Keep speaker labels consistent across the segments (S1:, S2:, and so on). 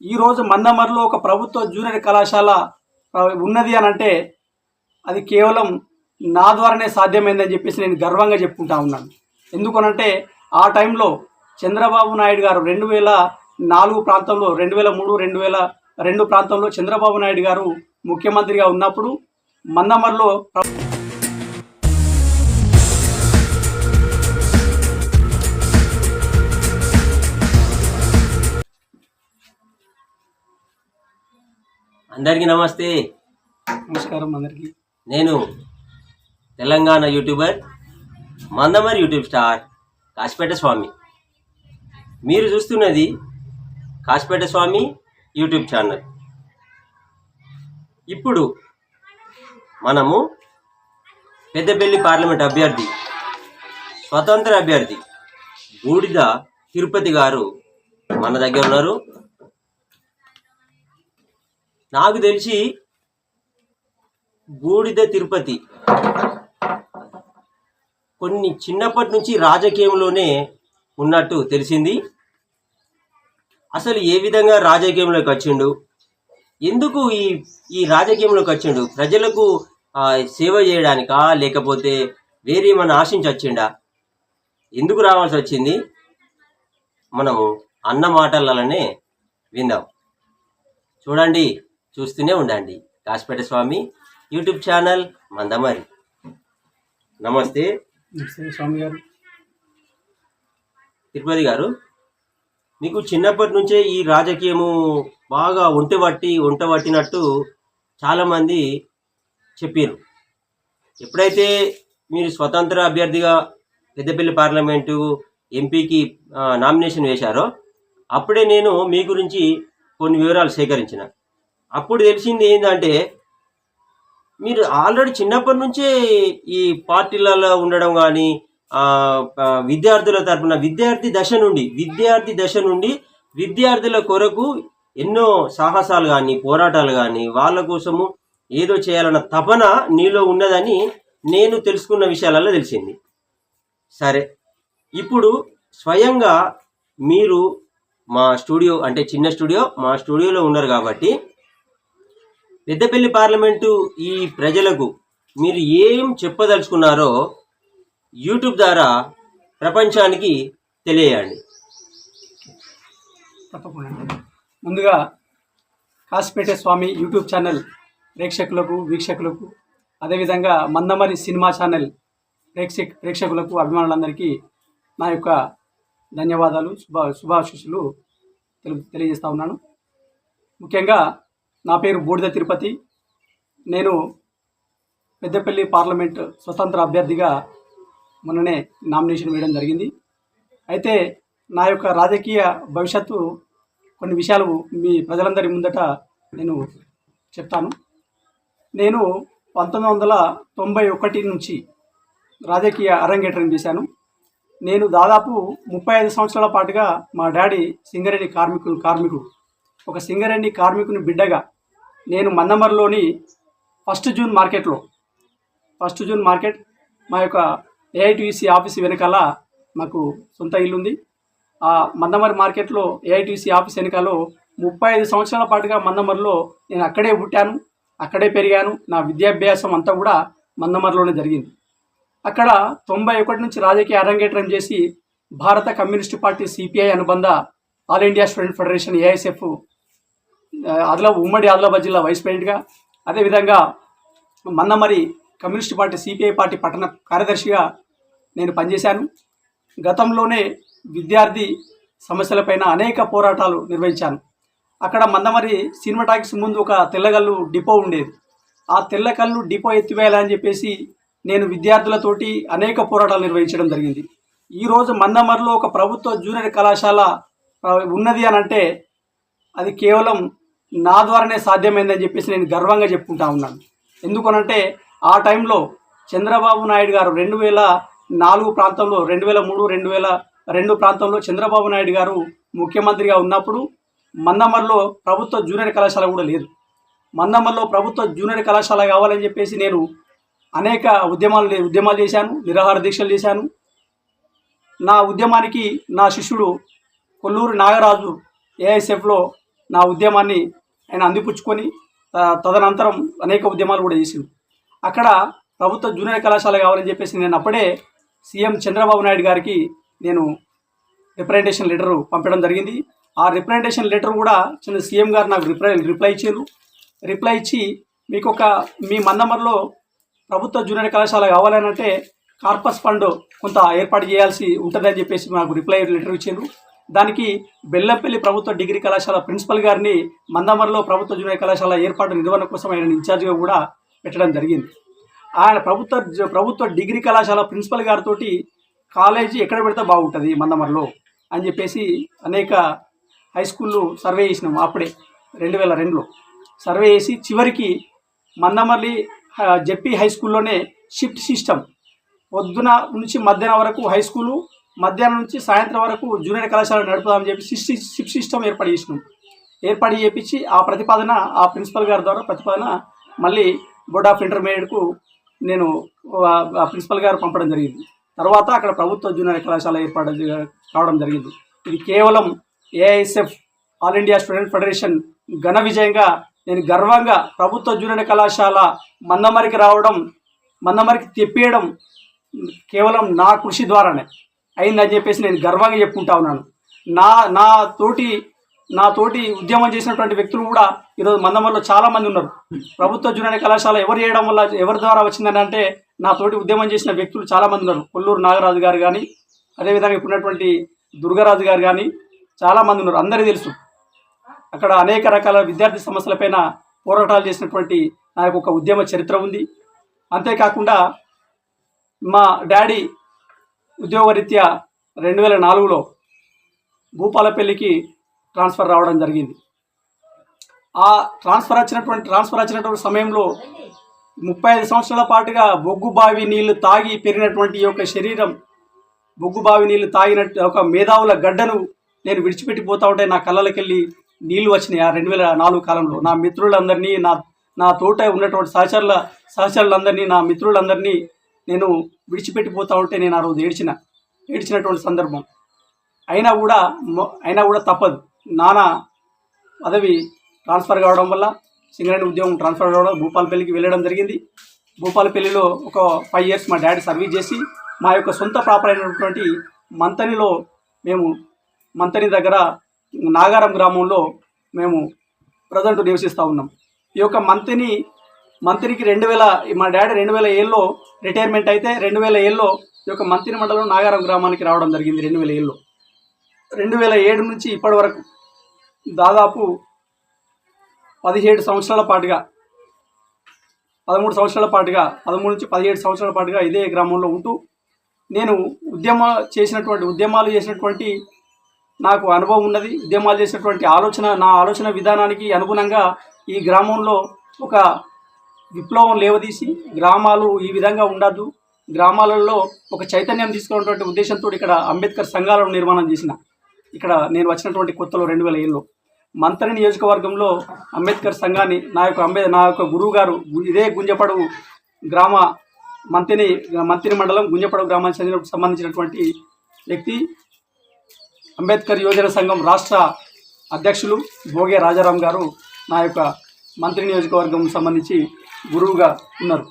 S1: ఈరోజు మందమర్లో ఒక ప్రభుత్వ జూనియర్ కళాశాల ఉన్నది అని అంటే అది కేవలం నా ద్వారానే సాధ్యమైందని చెప్పేసి నేను గర్వంగా చెప్పుకుంటా ఉన్నాను. ఎందుకనంటే ఆ టైంలో చంద్రబాబు నాయుడు గారు రెండు వేల నాలుగు ప్రాంతంలో రెండు వేల మూడు రెండు వేల రెండు ప్రాంతంలో చంద్రబాబు నాయుడు గారు ముఖ్యమంత్రిగా ఉన్నప్పుడు మందమర్లో
S2: అందరికీ నమస్తే.
S1: నమస్కారం అందరికీ.
S2: నేను Telangana YouTuber Mandamarri YouTube star Kasipeta Swamy. మీరు చూస్తున్నది కాసిపేట స్వామి యూట్యూబ్ ఛానల్. ఇప్పుడు మనము పెద్దపల్లి పార్లమెంట్ అభ్యర్థి స్వతంత్ర అభ్యర్థి బూడిద తిరుపతి గారు మన దగ్గర ఉన్నారు. నాకు తెలిసి బూడిద తిరుపతి. కొన్ని చిన్నప్పటి నుంచి రాజకీయంలోనే ఉన్నట్టు తెలిసింది. అసలు ఏ విధంగా రాజకీయంలోకి వచ్చిండు? ఎందుకు ఈ ఈ రాజకీయంలోకి వచ్చిండు? ప్రజలకు సేవ చేయడానికా? లేకపోతే వేరే ఏమైనా ఆశించి వచ్చిండా? ఎందుకు రావాల్సి వచ్చింది? మనము అన్న మాటలనే విందాం. చూడండి. చూస్తూనే ఉండండి. Kasipeta Swamy YouTube channel Mandamarri. నమస్తే.
S1: స్వామి గారు.
S2: తిరుపతి గారు మీకు చిన్నప్పటి నుంచే ఈ రాజకీయము బాగా ఒంట పట్టి ఒంట పట్టినట్టు చాలామంది చెప్పారు ఎప్పుడైతే మీరు స్వతంత్ర అభ్యర్థిగా పెద్దపల్లి పార్లమెంటు ఎంపీకి నామినేషన్ వేశారో అప్పుడే నేను మీ గురించి కొన్ని వివరాలు సేకరించిన. అప్పుడు తెలిసింది ఏంటంటే మీరు ఆల్రెడీ చిన్నప్పటి నుంచే ఈ పార్టీలలో ఉండడం కానీ విద్యార్థుల తరపున విద్యార్థి దశ నుండి విద్యార్థి దశ నుండి విద్యార్థుల కొరకు ఎన్నో సాహసాలు కానీ పోరాటాలు కానీ వాళ్ళ కోసము ఏదో చేయాలన్న తపన నీలో ఉన్నదని నేను తెలుసుకున్న విషయాలలో తెలిసింది. సరే ఇప్పుడు స్వయంగా మీరు మా స్టూడియో అంటే చిన్న స్టూడియో మా స్టూడియోలో ఉన్నారు కాబట్టి పెద్దపల్లి పార్లమెంటు ఈ ప్రజలకు మీరు ఏం చెప్పదలుచుకున్నారో యూట్యూబ్ ద్వారా ప్రపంచానికి తెలియజేయండి.
S1: తప్పకుండా. ముందుగా కాసిపేట స్వామి యూట్యూబ్ ఛానల్ ప్రేక్షకులకు వీక్షకులకు అదేవిధంగా మందమరి సినిమా ఛానల్ ప్రేక్ష ప్రేక్షకులకు అభిమానులందరికీ నా యొక్క ధన్యవాదాలు శుభ శుభాశిషులు తెలు తెలియజేస్తా ఉన్నాను. ముఖ్యంగా నా పేరు బూడిద తిరుపతి. నేను పెద్దపల్లి పార్లమెంట్ స్వతంత్ర అభ్యర్థిగా మొన్ననే నామినేషన్ వేయడం జరిగింది. అయితే నా యొక్క రాజకీయ భవిష్యత్తు కొన్ని విషయాలు మీ ప్రజలందరి ముందట నేను చెప్తాను. నేను పంతొమ్మిది వందల తొంభై ఒకటి నుంచి రాజకీయ అరంగేట్రం చేశాను. నేను దాదాపు ముప్పై ఐదు సంవత్సరాల పాటుగా మా డాడీ సింగరేణి కార్మికులు కార్మికుడు. ఒక సింగరేణి కార్మికుని బిడ్డగా నేను మందమర్లోని ఫస్ట్ జూన్ మార్కెట్లో ఫస్ట్ జూన్ మార్కెట్ మా యొక్క ఏఐటీసీ ఆఫీస్ వెనకాల మాకు సొంత ఇల్లుంది. ఆ మందమరి మార్కెట్లో ఏఐటీసీ ఆఫీస్ వెనకాలో ముప్పై ఐదు సంవత్సరాల పాటుగా మందమరిలో నేను అక్కడే పుట్టాను అక్కడే పెరిగాను. నా విద్యాభ్యాసం అంతా కూడా మందమరిలోనే జరిగింది. అక్కడ తొంభై ఒకటి నుంచి రాజకీయ అరంగేట్రం చేసి భారత కమ్యూనిస్టు పార్టీ సిపిఐ అనుబంధ All India Student Federation AISF Adilabad ఉమ్మడి ఆదిలాబాద్ జిల్లా వైస్ ప్రెసిడెంట్గా అదేవిధంగా Mandamarri Communist Party CPI party పట్టణ కార్యదర్శిగా నేను పనిచేశాను. గతంలోనే విద్యార్థి సమస్యలపైన అనేక పోరాటాలు నిర్వహించాను. అక్కడ మందమరి సినిమాటాక్స్ ముందు ఒక తెల్లగల్లు డిపో ఉండేది. ఆ తెల్లకల్లు డిపో ఎత్తివేయాలని చెప్పేసి నేను విద్యార్థులతోటి అనేక పోరాటాలు నిర్వహించడం జరిగింది. ఈరోజు మందమరిలో ఒక ప్రభుత్వ జూనియర్ కళాశాల ఉన్నది అని అంటే అది కేవలం నా ద్వారానే సాధ్యమైందని చెప్పేసి నేను గర్వంగా చెప్పుకుంటా ఉన్నాను. ఎందుకనంటే ఆ టైంలో చంద్రబాబు నాయుడు గారు రెండు వేల నాలుగు ప్రాంతంలో రెండు వేల మూడు రెండు వేల రెండు ప్రాంతంలో చంద్రబాబు నాయుడు గారు ముఖ్యమంత్రిగా ఉన్నప్పుడు మందమర్లో ప్రభుత్వ జూనియర్ కళాశాల కూడా లేదు. మందమర్లో ప్రభుత్వ జూనియర్ కళాశాల కావాలని చెప్పేసి నేను అనేక ఉద్యమాలు ఉద్యమాలు చేశాను నిరాహార దీక్షలు చేశాను. నా ఉద్యమానికి నా శిష్యుడు కొల్లూరు నాగరాజు ఏఐఎస్ఎఫ్లో నా ఉద్యమాన్ని ఆయన అందిపుచ్చుకొని తదనంతరం అనేక ఉద్యమాలు కూడా చేసిండు. అక్కడ ప్రభుత్వ జూనియర్ కళాశాల కావాలని చెప్పేసి నేను అప్పుడే సీఎం చంద్రబాబు నాయుడు గారికి నేను రిప్రజెంటేషన్ లెటర్ పంపడం జరిగింది. ఆ రిప్రజెంటేషన్ లెటర్ కూడా చిన్న సీఎం గారు నాకు రిప్లై రిప్లై ఇచ్చారు. రిప్లై ఇచ్చి మీకు ఒక మీ మందమర్లో ప్రభుత్వ జూనియర్ కళాశాల కావాలని అంటే కార్పస్ ఫండ్ కొంత ఏర్పాటు చేయాల్సి ఉంటుందని చెప్పేసి నాకు రిప్లై లెటర్ ఇచ్చారు. దానికి బెల్లంపల్లి ప్రభుత్వ డిగ్రీ కళాశాల ప్రిన్సిపల్ గారిని మందమర్లో ప్రభుత్వ జూనియర్ కళాశాల ఏర్పాటు నిర్వహణ కోసం ఆయన ఇన్ఛార్జిగా కూడా పెట్టడం జరిగింది. ఆయన ప్రభుత్వ ప్రభుత్వ డిగ్రీ కళాశాల ప్రిన్సిపల్ గారితో కాలేజీ ఎక్కడ పెడితే బాగుంటుంది మందమర్లో అని చెప్పేసి అనేక హై స్కూళ్ళు సర్వే చేసినాం అప్పుడే రెండు వేల రెండులో. సర్వే చేసి చివరికి మందమర్లి జెప్పి హై స్కూల్లోనే షిఫ్ట్ సిస్టమ్. పొద్దున నుంచి మధ్యాహ్నం వరకు హై స్కూలు మధ్యాహ్నం నుంచి సాయంత్రం వరకు జూనియర్ కళాశాల నడుపుదామని చెప్పి షిఫ్ట్ సిప్ సిస్టమ్ ఏర్పాటు చేసినాం. ఏర్పాటు చేపించి ఆ ప్రతిపాదన ఆ ప్రిన్సిపల్ గారి ద్వారా ప్రతిపాదన మళ్ళీ బోర్డ్ ఆఫ్ ఇంటర్మీడియట్కు నేను ప్రిన్సిపల్ గారు పంపడం జరిగింది. తర్వాత అక్కడ ప్రభుత్వ జూనియర్ కళాశాల ఏర్పాటు కావడం జరిగింది. ఇది కేవలం AISF All India Student Federation ఘన విజయంగా నేను గర్వంగా ప్రభుత్వ జూనియర్ కళాశాల మందమరికి రావడం మందమరికి తెప్పియడం కేవలం నా కృషి ద్వారానే. అయిందని చెప్పేసి నేను గర్వంగా చెప్పుకుంటా ఉన్నాను. నా నా తోటి నా తోటి ఉద్యమం చేసినటువంటి వ్యక్తులు కూడా ఈరోజు మందమల్లో చాలామంది ఉన్నారు. ప్రభుత్వ జూనియర్ కళాశాల ఎవరు చేయడం వల్ల ఎవరి ద్వారా వచ్చిందని అంటే నా తోటి ఉద్యమం చేసిన వ్యక్తులు చాలామంది ఉన్నారు. కొల్లూరు నాగరాజు గారు కానీ అదేవిధంగా ఇప్పుడున్నటువంటి దుర్గారాజు గారు కానీ చాలామంది ఉన్నారు. అందరికీ తెలుసు. అక్కడ అనేక రకాల విద్యార్థి సమస్యలపైన పోరాటాలు చేసినటువంటి నా యొక్క ఒక ఉద్యమ చరిత్ర ఉంది. అంతేకాకుండా మా డాడీ ఉద్యోగరీత్యా రెండు వేల నాలుగులో భూపాలపల్లికి ట్రాన్స్ఫర్ రావడం జరిగింది. ఆ ట్రాన్స్ఫర్ వచ్చినటువంటి ట్రాన్స్ఫర్ వచ్చినటువంటి సమయంలో ముప్పై ఐదు సంవత్సరాల పాటుగా బొగ్గు బావి నీళ్ళు తాగి పెరిగినటువంటి యొక్క శరీరం బొగ్గు బావి నీళ్ళు తాగినట్టు ఒక మేధావుల గడ్డను నేను విడిచిపెట్టిపోతా ఉంటే నా కళ్ళకెళ్ళి నీళ్ళు వచ్చినాయి ఆ రెండు వేల నాలుగు కాలంలో. నా మిత్రులందరినీ నా నా తోట ఉన్నటువంటి సహచరుల సహచరులందరినీ నా మిత్రులందరినీ నేను విడిచిపెట్టిపోతా ఉంటే నేను ఆ రోజు ఏడ్చిన ఏడ్చినటువంటి సందర్భం. అయినా కూడా అయినా కూడా తప్పదు. నాన్న పదవి ట్రాన్స్ఫర్ కావడం వల్ల సింగరేణి ఉద్యోగం ట్రాన్స్ఫర్ కావడం భూపాలపల్లికి వెళ్ళడం జరిగింది. భూపాలపల్లిలో ఒక ఫైవ్ ఇయర్స్ మా డాడీ సర్వీస్ చేసి మా యొక్క సొంత ప్రాపర్ అయినటువంటి మంతనిలో మేము మంతని దగ్గర నాగారం గ్రామంలో మేము ప్రజెంట్ నివసిస్తూ ఉన్నాం. ఈ యొక్క మంతిని మంత్రికి రెండు వేల మా డాడీ రెండు వేల ఏళ్ళలో రిటైర్మెంట్ అయితే రెండు వేల ఏళ్ళలో ఈ యొక్క మంత్రి మండలం నాగారం గ్రామానికి రావడం జరిగింది రెండు వేల ఏళ్ళలో. రెండు వేల ఏడు నుంచి ఇప్పటి వరకు దాదాపు పదిహేడు సంవత్సరాల పాటుగా పదమూడు సంవత్సరాల పాటుగా పదమూడు నుంచి పదిహేడు సంవత్సరాల పాటుగా ఇదే గ్రామంలో ఉంటూ నేను ఉద్యమ చేసినటువంటి ఉద్యమాలు చేసినటువంటి నాకు అనుభవం ఉన్నది. ఉద్యమాలు చేసినటువంటి ఆలోచన నా ఆలోచన విధానానికి అనుగుణంగా ఈ గ్రామంలో ఒక విప్లవం లేవదీసి గ్రామాలు ఈ విధంగా ఉండద్దు. గ్రామాలలో ఒక చైతన్యం తీసుకున్నటువంటి ఉద్దేశంతో ఇక్కడ అంబేద్కర్ సంఘాలను నిర్మాణం చేసిన. ఇక్కడ నేను వచ్చినటువంటి కొత్తలో రెండు వేల ఏళ్ళలో మంత్రి నియోజకవర్గంలో అంబేద్కర్ సంఘాన్ని నా యొక్క అంబే నా యొక్క గురువు గారు గు- ఇదే గుంజపడు గ్రామ మంత్రిని మంత్రి మండలం గుంజపడు గ్రామానికి చెందిన సంబంధించినటువంటి వ్యక్తి. అంబేద్కర్ యోజన సంఘం రాష్ట్ర అధ్యక్షులు భోగే రాజారాం గారు నా యొక్క మంత్రి నియోజకవర్గం సంబంధించి గురువుగా ఉన్నారు.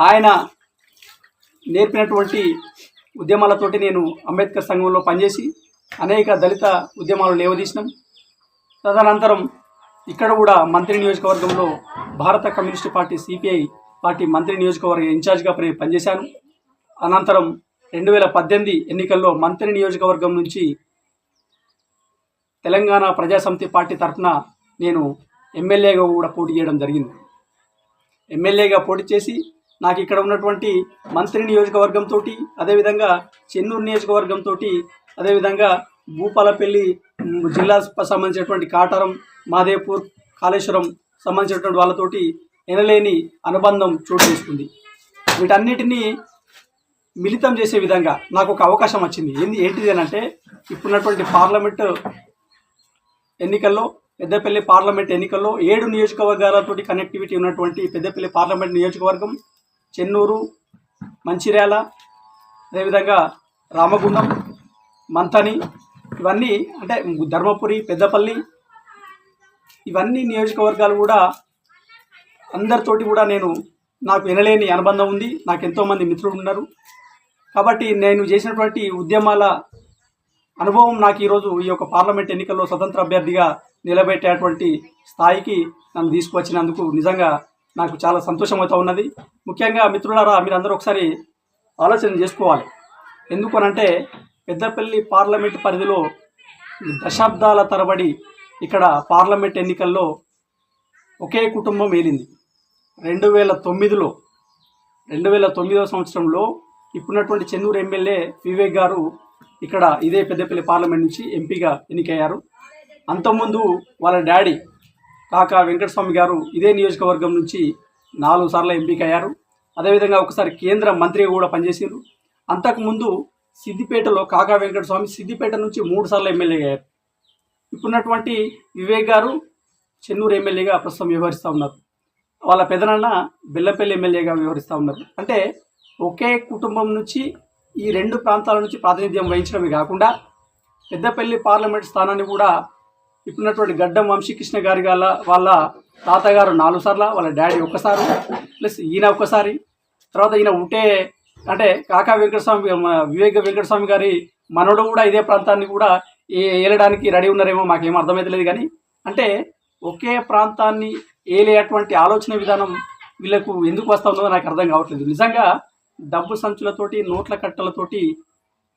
S1: ఆయన నేర్పినటువంటి ఉద్యమాలతోటి నేను అంబేద్కర్ సంఘంలో పనిచేసి అనేక దళిత ఉద్యమాలు లేవదీసినాం. తదనంతరం ఇక్కడ కూడా మంత్రి నియోజకవర్గంలో భారత కమ్యూనిస్ట్ పార్టీ సిపిఐ పార్టీ మంత్రి నియోజకవర్గ ఇన్ఛార్జ్గా పని- పనిచేశాను. అనంతరం రెండు వేల పద్దెనిమిది ఎన్నికల్లో మంత్రి నియోజకవర్గం నుంచి తెలంగాణ ప్రజాసమితి పార్టీ తరఫున నేను ఎమ్మెల్యేగా కూడా పోటీ చేయడం జరిగింది. ఎమ్మెల్యేగా పోటీ చేసి నాకు ఇక్కడ ఉన్నటువంటి మంత్రి నియోజకవర్గంతో అదేవిధంగా చెన్నూరు నియోజకవర్గంతో అదేవిధంగా భూపాలపల్లి జిల్లా సంబంధించినటువంటి కాటారం మాదేపూర్ కాళేశ్వరం సంబంధించినటువంటి వాళ్ళతోటి ఎనలేని అనుబంధం చోటు చేసుకుంది. వీటన్నిటినీ మిళితం చేసే విధంగా నాకు ఒక అవకాశం వచ్చింది. ఏంది ఏంటిది అని అంటే ఇప్పుడున్నటువంటి పార్లమెంట్ ఎన్నికల్లో పెద్దపల్లి పార్లమెంట్ ఎన్నికల్లో ఏడు నియోజకవర్గాలతోటి కనెక్టివిటీ ఉన్నటువంటి పెద్దపల్లి పార్లమెంట్ నియోజకవర్గం చెన్నూరు మంచిర్యాల అదేవిధంగా రామగుండం మంతని ఇవన్నీ అంటే ధర్మపురి పెద్దపల్లి ఇవన్నీ నియోజకవర్గాలు కూడా అందరితోటి కూడా నేను నాకు వినలేని అనుబంధం ఉంది. నాకు ఎంతోమంది మిత్రులు ఉన్నారు. కాబట్టి నేను చేసినటువంటి ఉద్యమాల అనుభవం నాకు ఈరోజు ఈ యొక్క పార్లమెంట్ ఎన్నికల్లో స్వతంత్ర అభ్యర్థిగా నిలబెట్టేటువంటి స్థాయికి నన్ను తీసుకువచ్చినందుకు నిజంగా నాకు చాలా సంతోషం ఉన్నది. ముఖ్యంగా మిత్రులారా మీరందరూ ఒకసారి ఆలోచన చేసుకోవాలి. ఎందుకనంటే పెద్దపల్లి పార్లమెంట్ పరిధిలో దశాబ్దాల తరబడి ఇక్కడ పార్లమెంట్ ఎన్నికల్లో ఒకే కుటుంబం ఏలింది. రెండు వేల తొమ్మిదిలో రెండు వేల తొమ్మిదవ సంవత్సరంలో ఇప్పుడున్నటువంటి చెన్నూరు ఎమ్మెల్యే వివేక్ గారు ఇక్కడ ఇదే పెద్దపల్లి పార్లమెంట్ నుంచి ఎంపీగా ఎన్నికయ్యారు. అంతకుముందు వాళ్ళ డాడీ కాకా వెంకటస్వామి గారు ఇదే నియోజకవర్గం నుంచి నాలుగు సార్లు ఎంపికయ్యారు. అదేవిధంగా ఒకసారి కేంద్ర మంత్రిగా కూడా పనిచేసారు అంతకుముందు సిద్దిపేటలో కాకా వెంకటస్వామి సిద్దిపేట నుంచి మూడు సార్లు ఎమ్మెల్యే అయ్యారు. ఇప్పుడున్నటువంటి వివేక్ గారు చెన్నూరు ఎమ్మెల్యేగా ప్రస్తుతం వ్యవహరిస్తూ ఉన్నారు. వాళ్ళ పెదనాన్న బెల్లంపల్లి ఎమ్మెల్యేగా వ్యవహరిస్తూ ఉన్నారు. అంటే ఒకే కుటుంబం నుంచి ఈ రెండు ప్రాంతాల నుంచి ప్రాతినిధ్యం వహించడమే కాకుండా పెద్దపల్లి పార్లమెంట్ స్థానాన్ని కూడా ఇప్పుడున్నటువంటి గడ్డం వంశీకృష్ణ గారి గల వాళ్ళ తాతగారు నాలుగు సార్లు వాళ్ళ డాడీ ఒక్కసారి ప్లస్ ఈయన ఒక్కసారి తర్వాత ఈయన ఉంటే అంటే కాకా వెంకటస్వామి వివేక వెంకటస్వామి గారి మనోడు కూడా ఇదే ప్రాంతాన్ని కూడా ఏ- ఏలడానికి రెడీ ఉన్నారేమో మాకేం అర్థమవుతలేదు కానీ అంటే ఒకే ప్రాంతాన్ని ఏలేటువంటి ఆలోచన విధానం వీళ్ళకు ఎందుకు వస్తుందో ఉందో నాకు అర్థం కావట్లేదు. నిజంగా డబ్బు సంచులతోటి నోట్ల కట్టలతోటి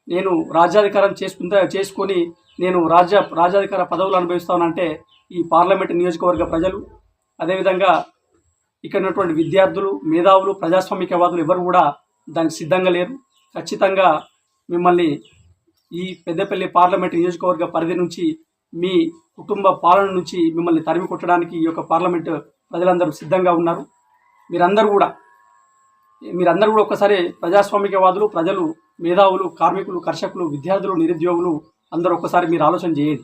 S1: నేను రాజ్యాధికారం చేసుకుందా చేసుకొని నేను రాజ్య రాజ్యాధికార పదవులు అనుభవిస్తానంటే ఈ పార్లమెంట్ నియోజకవర్గ ప్రజలు అదేవిధంగా ఇక్కడ ఉన్నటువంటి విద్యార్థులు మేధావులు ప్రజాస్వామికవాదులు ఎవరు కూడా దానికి సిద్ధంగా లేరు. ఖచ్చితంగా మిమ్మల్ని ఈ పెద్దపల్లి పార్లమెంట్ నియోజకవర్గ పరిధి నుంచి మీ కుటుంబ పాలన నుంచి మిమ్మల్ని తరిమి కొట్టడానికి ఈ యొక్క పార్లమెంట్ ప్రజలందరూ సిద్ధంగా ఉన్నారు. మీరందరూ కూడా మీరందరూ కూడా ఒకసారి ప్రజాస్వామికవాదులు ప్రజలు మేధావులు కార్మికులు కర్షకులు విద్యార్థులు నిరుద్యోగులు అందరూ ఒక్కసారి మీరు ఆలోచన చేయండి.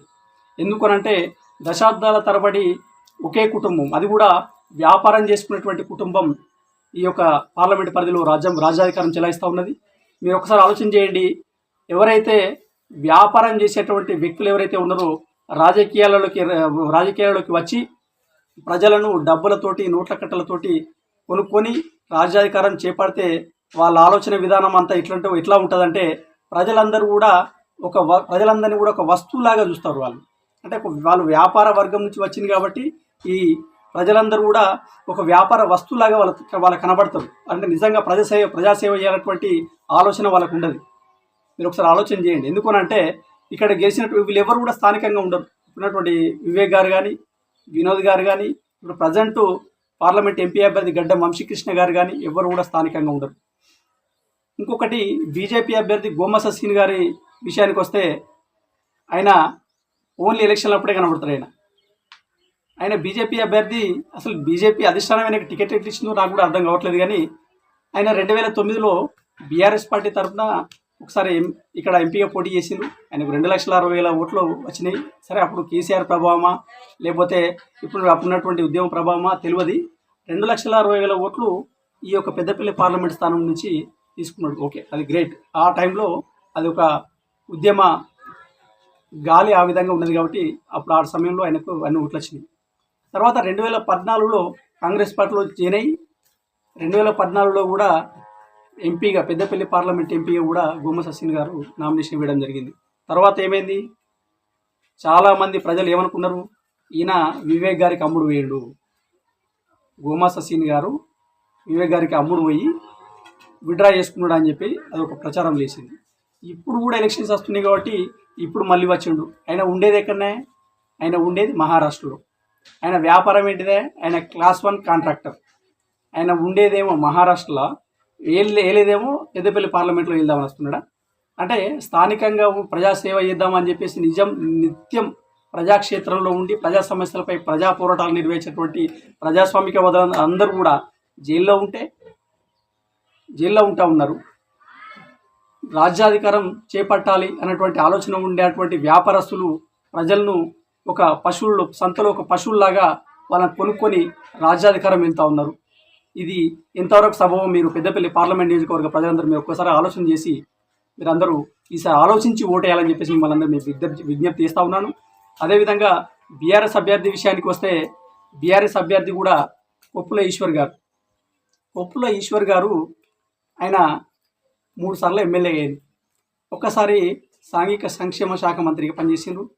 S1: ఎందుకనంటే దశాబ్దాల తరబడి ఒకే కుటుంబం అది కూడా వ్యాపారం చేసుకున్నటువంటి కుటుంబం ఈ యొక్క పార్లమెంట్ పరిధిలో రాజ్యం రాజ్యాధికారం చెలాయిస్తూ ఉన్నది. మీరు ఒకసారి ఆలోచన చేయండి ఎవరైతే వ్యాపారం చేసేటువంటి వ్యక్తులు ఎవరైతే ఉన్నారో రాజకీయాలలోకి రాజకీయాలలోకి వచ్చి ప్రజలను డబ్బులతోటి నోట్ల కట్టలతోటి కొనుక్కొని రాజ్యాధికారం చేపడితే వాళ్ళ ఆలోచన విధానం అంతా ఇట్లంటే ఎట్లా ఉంటుందంటే ప్రజలందరూ కూడా ఒక వ ప్రజలందరినీ కూడా ఒక వస్తువులాగా చూస్తారు వాళ్ళు. అంటే వాళ్ళు వ్యాపార వర్గం నుంచి వచ్చింది కాబట్టి ఈ ప్రజలందరూ కూడా ఒక వ్యాపార వస్తువులాగా వాళ్ళ వాళ్ళ కనబడతారు. అంటే నిజంగా ప్రజాసేవ ప్రజాసేవ చేయాలన్నటువంటి ఆలోచన వాళ్ళకు ఉండదు. మీరు ఒకసారి ఆలోచన చేయండి. ఎందుకనంటే ఇక్కడ గెలిచినట్టు వీళ్ళు ఎవరు కూడా స్థానికంగా ఉండరు. ఉన్నటువంటి వివేక్ గారు కానీ వినోద్ గారు కానీ ఇప్పుడు ప్రజెంట్ పార్లమెంట్ ఎంపీ అభ్యర్థి గడ్డం వంశీకృష్ణ గారు కానీ ఎవరు కూడా స్థానికంగా ఉండరు. ఇంకొకటి బీజేపీ అభ్యర్థి గోమ ససీన్ గారి విషయానికి వస్తే ఆయన ఓన్లీ ఎలక్షన్లు అప్పుడే కనబడతారు ఆయన. ఆయన బీజేపీ అభ్యర్థి అసలు బీజేపీ అధిష్టానం ఆయనకి టికెట్ ఎట్లా ఇచ్చిందో నాకు కూడా అర్థం కావట్లేదు కానీ ఆయన రెండు వేల తొమ్మిదిలో బీఆర్ఎస్ పార్టీ తరఫున ఒకసారి ఎం- ఇక్కడ ఎంపీగా పోటీ చేసిండు. ఆయనకు రెండు లక్షల అరవై వేల ఓట్లు వచ్చినాయి. సరే అప్పుడు కేసీఆర్ ప్రభావమా? లేకపోతే ఇప్పుడు అప్పుడున్నటువంటి ఉద్యమ ప్రభావమా? తెలియదు. రెండు లక్షల అరవై వేల ఓట్లు ఈ యొక్క పెద్దపల్లి పార్లమెంట్ స్థానం నుంచి తీసుకున్నాడు. ఓకే అది గ్రేట్. ఆ టైంలో అది ఒక ఉద్యమ గాలి ఆ విధంగా ఉన్నది కాబట్టి అప్పుడు ఆ సమయంలో ఆయనకు అన్ని ఓట్లు వచ్చినాయి తర్వాత రెండు వేల పద్నాలుగులో కాంగ్రెస్ పార్టీలో జాయిన్ అయ్యి రెండు వేల పద్నాలుగులో కూడా ఎంపీగా పెద్దపల్లి పార్లమెంట్ ఎంపీగా కూడా గుమ్మ సస్సిన్ గారు నామినేషన్ ఇవ్వడం జరిగింది. తర్వాత ఏమైంది? చాలామంది ప్రజలు ఏమనుకున్నారు? ఈయన వివేక్ గారికి అమ్ముడు వేయండు. గోమా ససీన్ గారు వివేక్ గారికి అమ్ముడు పోయి విడ్రా చేసుకున్నాడు అని చెప్పి అదొక ప్రచారం చేసింది. ఇప్పుడు కూడా ఎలక్షన్స్ వస్తున్నాయి కాబట్టి ఇప్పుడు మళ్ళీ వచ్చిండు. ఆయన ఉండేది ఎక్కడనే? ఆయన ఉండేది మహారాష్ట్రలో. ఆయన వ్యాపారం ఏంటిదే? ఆయన క్లాస్ వన్ కాంట్రాక్టర్ ఆయన ఉండేదేమో మహారాష్ట్రలో. ఏలేదేమో పెద్దపల్లి పార్లమెంట్లో వెళ్దామని వస్తున్నాడా? అంటే స్థానికంగా ప్రజాసేవ చేద్దామని చెప్పేసి నిజం నిత్యం ప్రజాక్షేత్రంలో ఉండి ప్రజా సమస్యలపై ప్రజా పోరాటాలు నిర్వహించేటువంటి ప్రజాస్వామిక వదలందరూ కూడా జైల్లో ఉంటే జైల్లో ఉంటా ఉన్నారు. రాజ్యాధికారం చేపట్టాలి అన్నటువంటి ఆలోచన ఉండేటువంటి వ్యాపారస్తులు ప్రజలను ఒక పశువులు సంతలో ఒక పశువుల్లాగా వాళ్ళని కొనుక్కొని రాజ్యాధికారం వెళ్తూ ఉన్నారు. ఇది ఎంతవరకు సభవం మీరు పెద్దపల్లి పార్లమెంట్ నియోజకవర్గ ప్రజలందరూ మీరు ఒక్కసారి ఆలోచన చేసి మీరందరూ ఈసారి ఆలోచించి ఓటేయాలని చెప్పేసి మిమ్మల్ని అందరూ మీకు విజ్ఞప్తి విజ్ఞప్తి చేస్తూ ఉన్నాను. అదేవిధంగా బీఆర్ఎస్ అభ్యర్థి విషయానికి వస్తే బీఆర్ఎస్ అభ్యర్థి కూడా కొప్పుల ఈశ్వర్ గారు. కొప్పుల ఈశ్వర్ గారు ఆయన మూడు సార్లు ఎమ్మెల్యే అయ్యారు. ఒకసారి సాంఘిక సంక్షేమ శాఖ మంత్రిగా పనిచేసిండ్రు.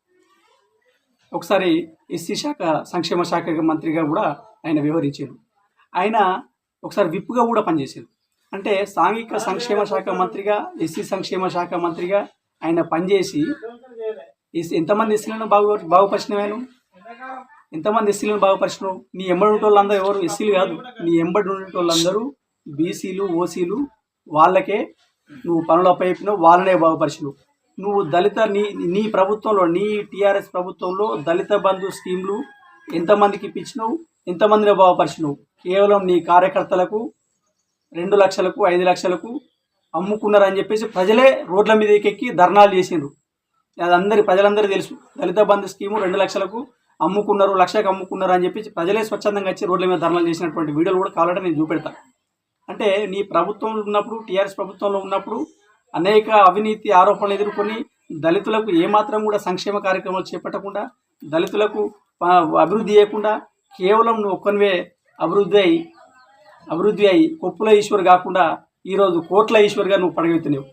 S1: ఒకసారి ఎస్సీ శాఖ సంక్షేమ శాఖ మంత్రిగా కూడా ఆయన వివరించారు ఆయన ఒకసారి విప్గా కూడా పనిచేశారు అంటే సాంఘిక సంక్షేమ శాఖ మంత్రిగా ఎస్సీ సంక్షేమ శాఖ మంత్రిగా ఆయన పనిచేసి ఎంతమంది ఎస్సీలను బాగు బాగుపరిచినవాను? ఎంతమంది ఎస్సీలను బాగుపరిచినావు నీ ఎంబడి ఉండేటోళ్ళందరూ ఎవరు? ఎస్సీలు కాదు. నీ ఎంబడి ఉండేటోళ్ళందరూ బీసీలు ఓసీలు వాళ్ళకే నువ్వు పనులు అప్పయిపోయినావు వాళ్ళనే బాగుపరిచినావు. నువ్వు దళిత నీ నీ ప్రభుత్వంలో నీ టీఆర్ఎస్ ప్రభుత్వంలో దళిత బంధు స్కీమ్లు ఎంతమందికి ఇప్పించినావు? ఎంతమందిని బాగుపరిచినవు? కేవలం నీ కార్యకర్తలకు రెండు లక్షలకు ఐదు లక్షలకు అమ్ముకున్నారని చెప్పేసి ప్రజలే రోడ్ల మీద ఎక్కి ధర్నాలు చేసిండ్రు. అది అందరి ప్రజలందరూ తెలుసు. దళిత బంధు స్కీము రెండు లక్షలకు అమ్ముకున్నారు లక్షకు అమ్ముకున్నారు అని చెప్పేసి ప్రజలే స్వచ్ఛందంగా వచ్చి రోడ్ల మీద ధర్నాలు చేసినటువంటి వీడియోలు కూడా కావాలంటే నేను చూపెడతాను అంటే నీ ప్రభుత్వంలో ఉన్నప్పుడు టీఆర్ఎస్ ప్రభుత్వంలో ఉన్నప్పుడు అనేక అవినీతి ఆరోపణలు ఎదుర్కొని దళితులకు ఏమాత్రం కూడా సంక్షేమ కార్యక్రమాలు చేపట్టకుండా దళితులకు అభివృద్ధి చేయకుండా కేవలం నువ్వు ఒక్కనివే అభివృద్ధి అయి అభివృద్ధి అయి కొప్పుల ఈశ్వర్ కాకుండా ఈరోజు కోట్ల ఈశ్వర్గా నువ్వు పడగెత్తున్నావు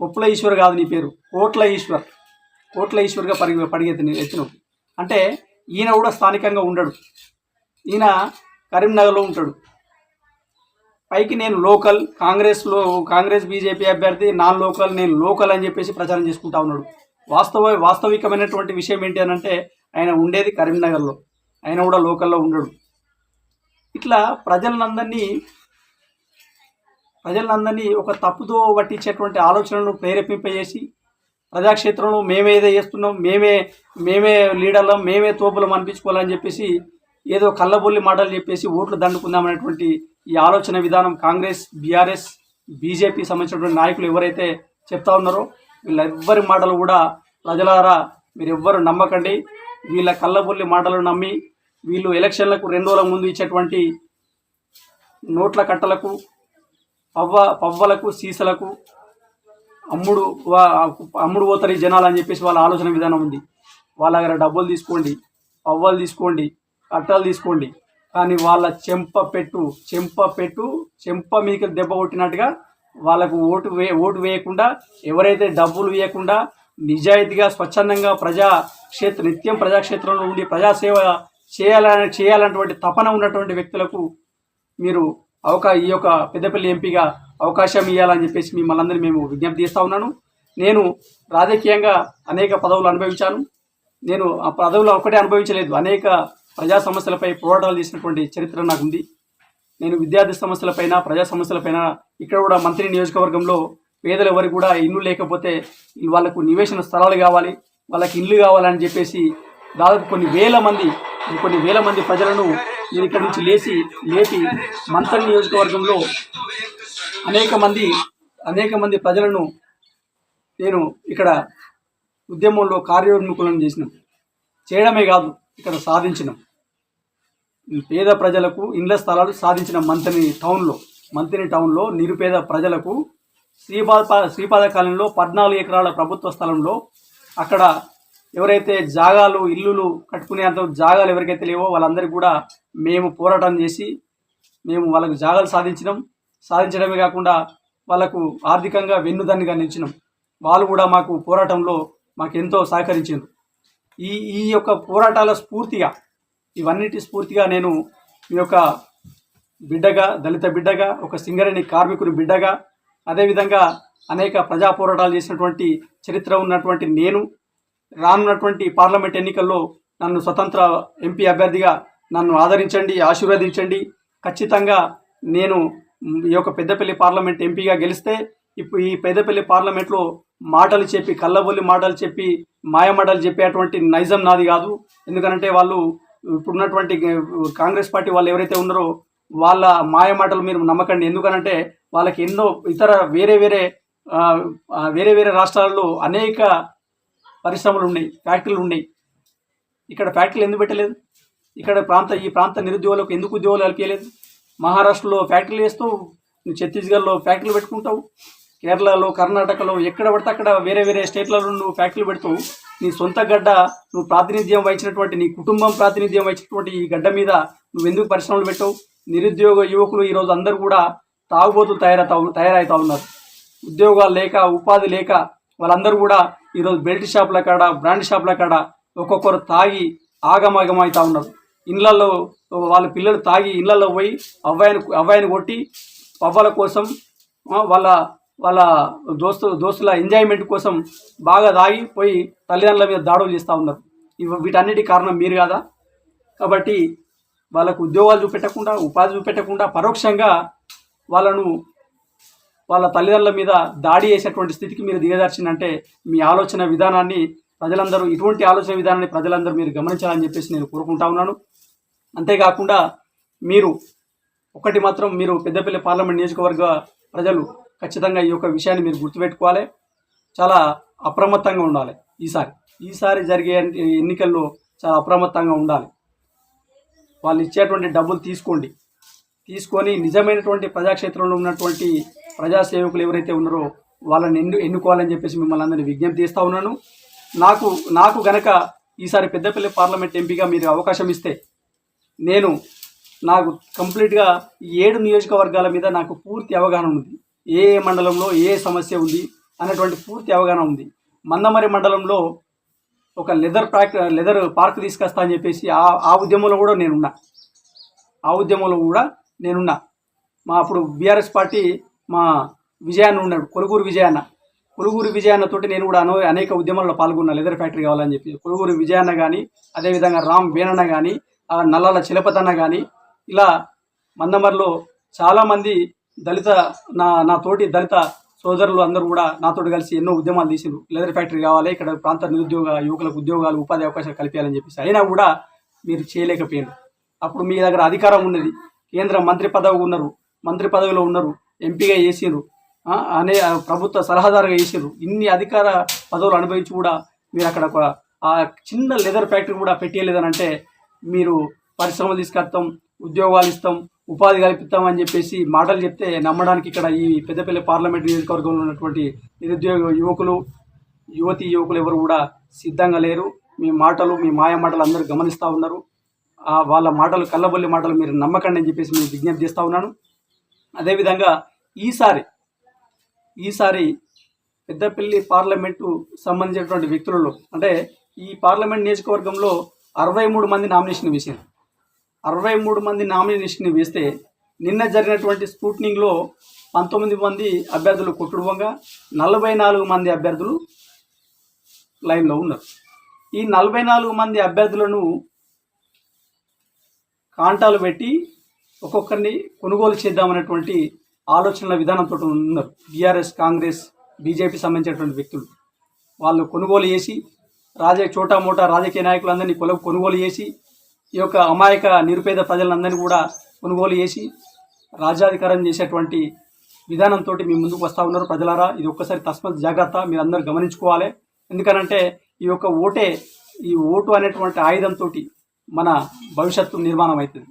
S1: కొప్పుల ఈశ్వర్ కాదు నీ పేరు కోట్ల ఈశ్వర్ కోట్ల ఈశ్వర్గా పడిగి పడిగెత్తి ఎత్తినవు. అంటే ఈయన కూడా స్థానికంగా ఉండడు. ఈయన కరీంనగర్లో ఉంటాడు. పైకి నేను లోకల్ కాంగ్రెస్లో కాంగ్రెస్ బీజేపీ అభ్యర్థి నాన్ లోకల్ నేను లోకల్ అని చెప్పేసి ప్రచారం చేసుకుంటా ఉన్నాడు. వాస్తవ వాస్తవికమైనటువంటి విషయం ఏంటి అని అంటే ఆయన ఉండేది కరీంనగర్లో. ఆయన కూడా లోకల్లో ఉండడు. ఇట్లా ప్రజలందరినీ ప్రజలందరినీ ఒక తప్పుతో పట్టించేటువంటి ఆలోచనలను ప్రేరేపింపజేసి ప్రజాక్షేత్రంలో మేమే ఏదో చేస్తున్నాం మేమే మేమే లీడర్లం మేమే తోపులం అనిపించుకోవాలని చెప్పేసి ఏదో కళ్ళబొల్లి మాటలు చెప్పేసి ఓట్లు దండుకుందామనేటువంటి ఈ ఆలోచన విధానం కాంగ్రెస్ బీఆర్ఎస్ బీజేపీ సంబంధించినటువంటి నాయకులు ఎవరైతే చెప్తా ఉన్నారో వీళ్ళెవ్వరి మాటలు కూడా ప్రజలారా మీరు ఎవ్వరు నమ్మకండి. వీళ్ళ కళ్ళబొల్లి మాటలు నమ్మి వీళ్ళు ఎలక్షన్లకు రెండు రోజుల ముందు ఇచ్చేటువంటి నోట్ల కట్టలకు పవ్వ పవ్వలకు సీసలకు అమ్ముడు వా- అమ్ముడు పోతారు జనాలు అని చెప్పేసి వాళ్ళ ఆలోచన విధానం ఉంది. వాళ్ళ దగ్గర డబ్బులు తీసుకోండి పవ్వలు తీసుకోండి కట్టలు తీసుకోండి. కానీ వాళ్ళ చెంప పెట్టు చెంప పెట్టు చెంప మీకు దెబ్బ కొట్టినట్టుగా వాళ్ళకు ఓటు వే ఓటు వేయకుండా ఎవరైతే డబ్బులు వేయకుండా నిజాయితీగా స్వచ్ఛందంగా ప్రజా క్షేత్ర నిత్యం ప్రజాక్షేత్రంలో ఉండి ప్రజాసేవ చేయాలని చేయాలన్నటువంటి తపన ఉన్నటువంటి వ్యక్తులకు మీరు అవకా ఈ యొక్క పెద్దపల్లి ఎంపీగా అవకాశం ఇవ్వాలని చెప్పేసి మిమ్మల్ని అందరినీ మేము విజ్ఞప్తి చేస్తూ ఉన్నాను. నేను రాజకీయంగా అనేక పదవులు అనుభవించాను. నేను ఆ పదవులు ఒకటే అనుభవించలేదు. అనేక ప్రజా సమస్యలపై పోరాటాలు చేసినటువంటి చరిత్ర నాకు ఉంది నేను విద్యార్థి సమస్యలపైన ప్రజా సమస్యలపైన ఇక్కడ కూడా మంత్రి నియోజకవర్గంలో పేదలు ఎవరు కూడా ఇల్లు లేకపోతే వాళ్ళకు నివేశన స్థలాలు కావాలి వాళ్ళకి ఇల్లు కావాలని చెప్పేసి దాదాపు కొన్ని వేల మంది కొన్ని వేల మంది ప్రజలను నేను ఇక్కడి నుంచి లేచి లేపి మంత్రి నియోజకవర్గంలో అనేక మంది అనేక మంది ప్రజలను నేను ఇక్కడ ఉద్యమంలో కార్యోన్ముఖులను చేసినాం. చేయడమే కాదు ఇక్కడ సాధించినాం. పేద ప్రజలకు ఇండ్ల స్థలాలు సాధించిన మంత్రిని టౌన్లో మంత్రిని టౌన్లో నిరుపేద ప్రజలకు శ్రీపాద శ్రీపాద కాలంలో పద్నాలుగు ఎకరాల ప్రభుత్వ స్థలంలో అక్కడ ఎవరైతే జాగాలు ఇల్లులు కట్టుకునేంత జాగాలు ఎవరికైతే లేవో వాళ్ళందరికీ కూడా మేము పోరాటం చేసి మేము వాళ్ళకు జాగాలు సాధించినాం. సాధించడమే కాకుండా వాళ్ళకు ఆర్థికంగా వెన్నుదన్నుగా నిలిచినాం. వాళ్ళు కూడా మాకు పోరాటంలో మాకు ఎంతో సహకరించారు ఈ ఈ యొక్క పోరాటాల స్ఫూర్తిగా ఇవన్నిటి స్ఫూర్తిగా నేను ఈ యొక్క బిడ్డగా దళిత బిడ్డగా ఒక సింగరేణి కార్మికుని బిడ్డగా అదేవిధంగా అనేక ప్రజా పోరాటాలు చేసినటువంటి చరిత్ర ఉన్నటువంటి నేను రానున్నటువంటి పార్లమెంట్ ఎన్నికల్లో నన్ను స్వతంత్ర ఎంపీ అభ్యర్థిగా నన్ను ఆదరించండి ఆశీర్వదించండి. ఖచ్చితంగా నేను ఈ యొక్క పెద్దపల్లి పార్లమెంట్ ఎంపీగా గెలిస్తే ఇప్పుడు ఈ పెద్దపల్లి పార్లమెంట్లో మాటలు చెప్పి కళ్ళబొల్లి మాటలు చెప్పి మాయమాటలు చెప్పేటువంటి నైజం నాది కాదు. ఎందుకంటే వాళ్ళు ఇప్పుడున్నటువంటి కాంగ్రెస్ పార్టీ వాళ్ళు ఎవరైతే ఉన్నారో వాళ్ళ మాయ మాటలు మీరు నమ్మకండి. ఎందుకనంటే వాళ్ళకి ఎన్నో ఇతర వేరే వేరే వేరే వేరే రాష్ట్రాల్లో అనేక పరిశ్రమలు ఉన్నాయి ఫ్యాక్టరీలు ఉన్నాయి. ఇక్కడ ఫ్యాక్టరీలు ఎందుకు పెట్టలేదు? ఇక్కడ ప్రాంత ఈ ప్రాంత నిరుద్యోగులకు ఎందుకు ఉద్యోగాలు కల్పించలేదు? మహారాష్ట్రలో ఫ్యాక్టరీలు వేస్తూ ఛత్తీస్గఢ్లో ఫ్యాక్టరీలు పెట్టుకుంటావు? కేరళలో కర్ణాటకలో ఎక్కడ పడితే అక్కడ వేరే వేరే స్టేట్లలో నువ్వు ఫ్యాక్టరీలు పెడుతూ నీ సొంత గడ్డ నువ్వు ప్రాతినిధ్యం వహించినటువంటి నీ కుటుంబం ప్రాతినిధ్యం వహించినటువంటి ఈ గడ్డ మీద నువ్వు ఎందుకు పరిశ్రమలు పెట్టవు? నిరుద్యోగ యువకులు ఈరోజు అందరూ కూడా తాగుబోతులు తయారవుతా తయారవుతా ఉన్నారు. ఉద్యోగాలు లేక ఉపాధి లేక వాళ్ళందరూ కూడా ఈరోజు బెల్ట్ షాపుల కాడ బ్రాండ్ షాపుల కాడ ఒక్కొక్కరు తాగి ఆగమాగమవుతా ఉన్నారు. ఇళ్ళల్లో వాళ్ళ పిల్లలు తాగి ఇళ్ళల్లో పోయి అవ్వాయిని అవ్వాయిని కొట్టి పవ్వల కోసం వాళ్ళ వాళ్ళ దోస్తు దోస్తుల ఎంజాయ్మెంట్ కోసం బాగా దాగి పోయి తల్లిదండ్రుల మీద దాడులు చేస్తూ ఉన్నారు. ఇవి వీటన్నిటి కారణం మీరు కాదా? కాబట్టి వాళ్ళకు ఉద్యోగాలు చూపెట్టకుండా ఉపాధి చూపెట్టకుండా పరోక్షంగా వాళ్ళను వాళ్ళ తల్లిదండ్రుల మీద దాడి చేసేటువంటి స్థితికి మీరు దిగదార్చిందంటే మీ ఆలోచన విధానాన్ని ప్రజలందరూ ఇటువంటి ఆలోచన విధానాన్ని ప్రజలందరూ మీరు గమనించాలని చెప్పేసి నేను కోరుకుంటా ఉన్నాను. అంతేకాకుండా మీరు ఒకటి మాత్రం మీరు పెద్దపల్లి పార్లమెంట్ నియోజకవర్గ ప్రజలు ఖచ్చితంగా ఈ యొక్క విషయాన్ని మీరు గుర్తుపెట్టుకోవాలి. చాలా అప్రమత్తంగా ఉండాలి ఈసారి. ఈసారి జరిగే ఎన్నికల్లో చాలా అప్రమత్తంగా ఉండాలి. వాళ్ళు ఇచ్చేటువంటి డబ్బులు తీసుకోండి. తీసుకొని నిజమైనటువంటి ప్రజాక్షేత్రంలో ఉన్నటువంటి ప్రజాసేవకులు ఎవరైతే ఉన్నారో వాళ్ళని ఎన్ను ఎన్నుకోవాలని చెప్పేసి మిమ్మల్ని అందరినీ విజ్ఞప్తి చేస్తూ ఉన్నాను. నాకు నాకు గనక ఈసారి పెద్దపల్లి పార్లమెంట్ ఎంపీగా మీరు అవకాశం ఇస్తే నేను నాకు కంప్లీట్గా ఈ ఏడు నియోజకవర్గాల మీద నాకు పూర్తి అవగాహన ఉంది. ఏ ఏ మండలంలో ఏ సమస్య ఉంది అనేటువంటి పూర్తి అవగాహన ఉంది. మందమరి మండలంలో ఒక లెదర్ ప్యాక్ లెదర్ పార్క్ తీసుకొస్తా అని చెప్పేసి ఆ ఆ ఉద్యమంలో కూడా నేనున్నా. ఆ ఉద్యమంలో కూడా నేనున్నా. మా అప్పుడు బీఆర్ఎస్ పార్టీ మా విజయాన్న ఉన్నాడు కొలుగూరు విజయాన్న. కొలుగూరు విజయాన్నతోటి నేను కూడా అనో అనేక ఉద్యమాల్లో పాల్గొన్నా లెదర్ ఫ్యాక్టరీ కావాలని చెప్పి కొలుగూరు విజయాన్న కానీ అదేవిధంగా రామ్ వీణన్న కానీ నల్లాల చిలపతన్న కానీ ఇలా మందమరిలో చాలామంది దళిత నా నా తోటి దళిత సోదరులు అందరూ కూడా నాతోటి కలిసి ఎన్నో ఉద్యమాలు తీసిండ్రు లెదర్ ఫ్యాక్టరీ కావాలి ఇక్కడ ప్రాంత నిరుద్యోగ యువకులకు ఉద్యోగాలు ఉపాధి అవకాశాలు కల్పించాలని చెప్పేసి. అయినా కూడా మీరు చేయలేకపోయారు అప్పుడు మీ దగ్గర అధికారం ఉన్నది. కేంద్ర మంత్రి పదవి ఉన్నారు. మంత్రి పదవిలో ఉన్నారు. ఎంపీగా చేసిండ్రు అనే ప్రభుత్వ సలహాదారుగా చేసిండ్రు ఇన్ని అధికార పదవులు అనుభవించి కూడా మీరు అక్కడ ఒక ఆ చిన్న లెదర్ ఫ్యాక్టరీ కూడా పెట్టేయలేదని అంటే మీరు పరిశ్రమలు తీసుకొస్తాం ఉద్యోగాలు ఇస్తాం ఉపాధి కల్పిస్తామని చెప్పేసి మాటలు చెప్తే నమ్మడానికి ఇక్కడ ఈ పెద్దపల్లి పార్లమెంట్ నియోజకవర్గంలో ఉన్నటువంటి నిరుద్యోగ యువకులు యువతి యువకులు ఎవరు కూడా సిద్ధంగా లేరు. మీ మాటలు మీ మాయ మాటలు అందరూ గమనిస్తూ ఉన్నారు. వాళ్ళ మాటలు కళ్ళబొల్లి మాటలు మీరు నమ్మకండి అని చెప్పేసి నేను విజ్ఞప్తి చేస్తూ ఉన్నాను. అదేవిధంగా ఈసారి ఈసారి పెద్దపల్లి పార్లమెంటు సంబంధించినటువంటి వ్యక్తులలో అంటే ఈ పార్లమెంట్ నియోజకవర్గంలో అరవై మూడు మంది నామినేషన్ వేసారు అరవై మూడు మంది నామినేషన్ వేస్తే నిన్న జరిగినటువంటి స్క్రూట్నింగ్లో పంతొమ్మిది మంది అభ్యర్థులు కొట్టుడువంగా నలభై నాలుగు మంది అభ్యర్థులు లైన్లో ఉన్నారు. ఈ నలభై నాలుగు మంది అభ్యర్థులను కాంటాలు పెట్టి ఒక్కొక్కరిని కొనుగోలు చేద్దామనేటువంటి ఆలోచనల విధానంతో ఉన్నారు. బీఆర్ఎస్ కాంగ్రెస్ బీజేపీ సంబంధించినటువంటి వ్యక్తులు. వాళ్ళు కొనుగోలు చేసి రాజకీయ చోటా మోటా రాజకీయ నాయకులందరినీ కొల కొనుగోలు చేసి ఈ యొక్క అమాయక నిరుపేద ప్రజలందరినీ కూడా కొనుగోలు చేసి రాజ్యాధికారం చేసేటువంటి విధానంతో మీ ముందుకు వస్తూ ఉన్నారు ప్రజలారా. ఇది ఒక్కసారి తస్మత్ జాగ్రత్త మీరు అందరూ గమనించుకోవాలి. ఎందుకనంటే ఈ యొక్క ఓటే ఈ ఓటు అనేటువంటి ఆయుధంతో మన భవిష్యత్తు నిర్మాణం అవుతుంది.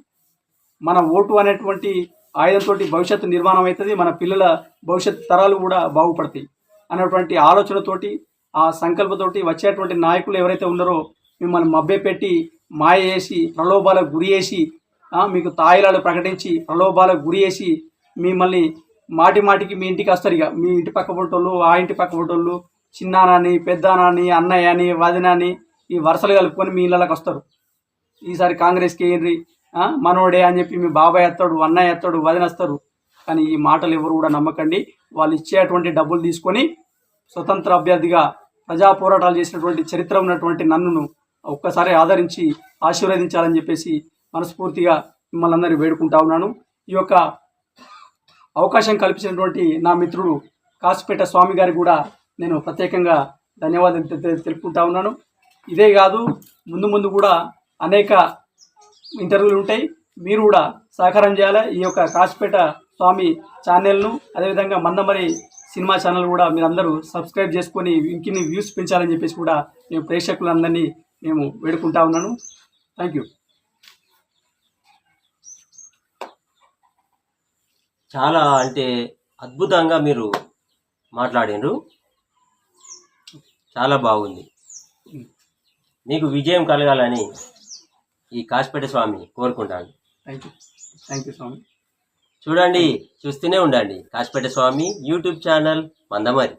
S1: మన ఓటు అనేటువంటి ఆయుధంతో భవిష్యత్తు నిర్మాణం అవుతుంది. మన పిల్లల భవిష్యత్ తరాలు కూడా బాగుపడతాయి అనేటువంటి ఆలోచనతోటి ఆ సంకల్పతోటి వచ్చేటువంటి నాయకులు ఎవరైతే ఉన్నారో మిమ్మల్ని మభ్యపెట్టి మాయ చేసి ప్రలోభాలకు గురి చేసి మీకు తాయిలాలు ప్రకటించి ప్రలోభాలకు గురి చేసి మిమ్మల్ని మాటి మాటికి మీ ఇంటికి వస్తారు ఇక. మీ ఇంటి పక్క పొట్టోళ్ళు ఆ ఇంటి పక్క పొట్టోళ్ళు చిన్నానని పెద్దనాని అన్నయ్య అని వదిన అని ఈ వరుసలు కలుపుకొని మీ ఇళ్ళకి వస్తారు. ఈసారి కాంగ్రెస్కి ఏంటి మనోడే అని చెప్పి మీ బాబాయ్ ఎత్తాడు అన్నయ్య ఎత్తాడు వదిన వస్తారు. కానీ ఈ మాటలు ఎవరు కూడా నమ్మకండి. వాళ్ళు ఇచ్చేటువంటి డబ్బులు తీసుకొని స్వతంత్ర అభ్యర్థిగా ప్రజా పోరాటాలు చేసినటువంటి చరిత్ర ఉన్నటువంటి నన్నును ఒక్కసారి ఆదరించి ఆశీర్వదించాలని చెప్పేసి మనస్ఫూర్తిగా మిమ్మల్ని అందరినీ వేడుకుంటా ఉన్నాను. ఈ యొక్క అవకాశం కల్పించినటువంటి నా మిత్రుడు కాసిపేట స్వామి గారికి కూడా నేను ప్రత్యేకంగా ధన్యవాదాలు తెలుపుకుంటా ఉన్నాను. ఇదే కాదు ముందు ముందు కూడా అనేక ఇంటర్వ్యూలు ఉంటాయి. మీరు కూడా సహకారం చేయాలి? ఈ యొక్క కాసిపేట స్వామి ఛానల్ను అదేవిధంగా మందమరి సినిమా ఛానల్ కూడా మీరందరూ సబ్స్క్రైబ్ చేసుకొని ఇంకిన్ని వ్యూస్ పెంచాలని చెప్పేసి కూడా మేము ప్రేక్షకులందరినీ మేము వేడుకుంటా ఉన్నాను. థ్యాంక్ యూ
S2: చాలా అంటే అద్భుతంగా మీరు మాట్లాడినరు. చాలా బాగుంది. నీకు విజయం కలగాలని ఈ కాసిపేట స్వామి కోరుకుంటాను.
S1: Thank you thank you Swamy.
S2: చూడండి చూస్తూనే ఉండండి కాసిపేట స్వామి యూట్యూబ్ ఛానల్ మందమరి.